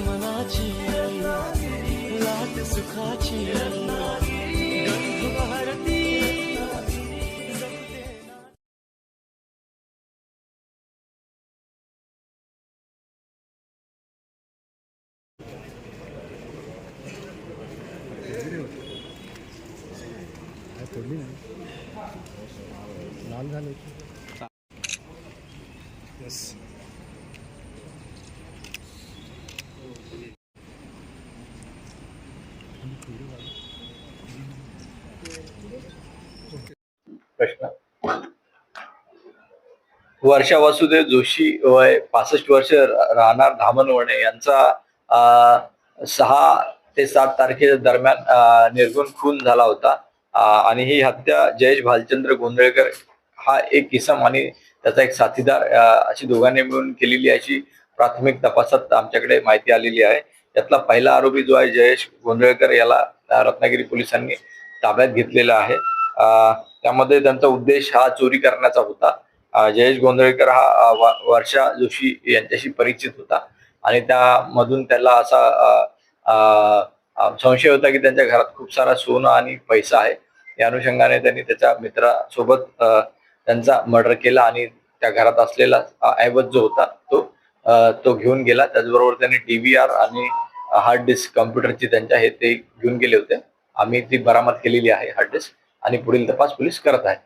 मनाची लाट सुखाची गंध भारती लाल झाले येस प्रश्न. वर्षा वासुदेव जोशी वय पासष्ट वर्ष राहणार धामणवणे यांचा सहा ते सात तारखे दरम्यान निर्गुण खून झाला होता. आणि ही हत्या जयेश भालचंद्र गोंधळकर हा एक किसम आणि त्याचा एक साथीदार अशी दोघांनी मिळून केलेली अशी प्राथमिक तपासात आमच्याकडे माहिती आलेली आहे. यातला पहिला आरोपी जो आहे जयेश गोंधळकर याला रत्नागिरी पोलिसांनी ताब्यात घेतलेला आहे. त्यामध्ये त्यांचा उद्देश हा चोरी करण्याचा होता. जयेश गोंधळेकर हा वर्षा जोशी यांच्याशी परिचित होता. आणि त्यामधून त्याला असा संशय होता की त्यांच्या घरात खूप सारा सोनं आणि पैसा आहे. या अनुषंगाने त्यांनी त्याच्या मित्रासोबत त्यांचा मर्डर केला आणि त्या घरात असलेला ऐवज जो होता तो तो घेऊन गेला. त्याचबरोबर त्यांनी डीव्हीआर आणि हार्ड डिस्क कम्प्युटरची त्यांच्या हे ते घेऊन गेले होते. आम्ही ती बरामद केलेली आहे हार्ड डिस्क. आणि पुढील तपास पोलीस करत आहेत.